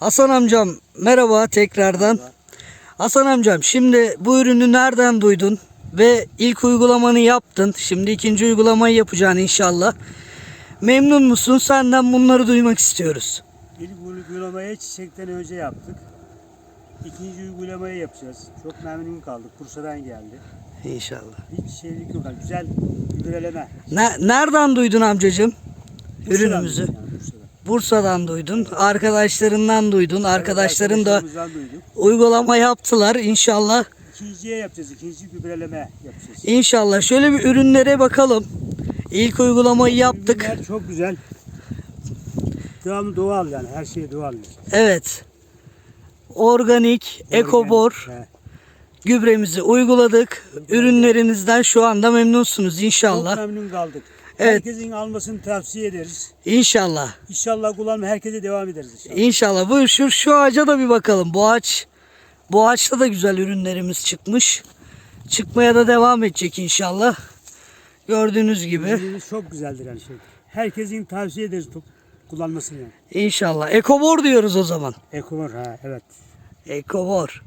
Hasan amcam merhaba tekrardan. Hasan amcam şimdi bu ürünü nereden duydun? Ve ilk uygulamanı yaptın. Şimdi ikinci uygulamayı yapacaksın inşallah. Memnun musun? Senden bunları duymak istiyoruz. İlk uygulamayı çiçekten önce yaptık. İkinci uygulamayı yapacağız. Çok memnun kaldık. Bursa'dan geldi. İnşallah. Hiç şeylik yok. Güzel gübreleme. Ne, nereden duydun amcacığım? Ürünümüzü. yani, Bursa'dan. Duydun. Arkadaşlarından duydun. Arkadaşların da duyduk. uygulama yaptılar. İnşallah. İkinciye yapacağız. İkinci gübreleme yapacağız. İnşallah. Şöyle bir ürünlere bakalım. İlk uygulamayı yaptık. Ürünler çok güzel. Devamlı doğal yani. Her şey doğal. Evet. Organik, ekobor He. Gübremizi uyguladık. Ürünlerinizden şu anda memnunsunuz inşallah. Çok memnun kaldık. Evet. Herkesin almasını tavsiye ederiz. İnşallah. İnşallah kullanma herkese devam ederiz inşallah. İnşallah. Bu şu şu ağaca da bir bakalım. Bu ağaç bu ağaçta da güzel ürünlerimiz çıkmış. Çıkmaya da devam edecek inşallah. Gördüğünüz gibi. Ürünümüz çok güzeldir yani şey. Herkesin tavsiye ederiz kullanmasını yani. İnşallah. Ekobor diyoruz o zaman. Ekobor ha evet. Ekobor.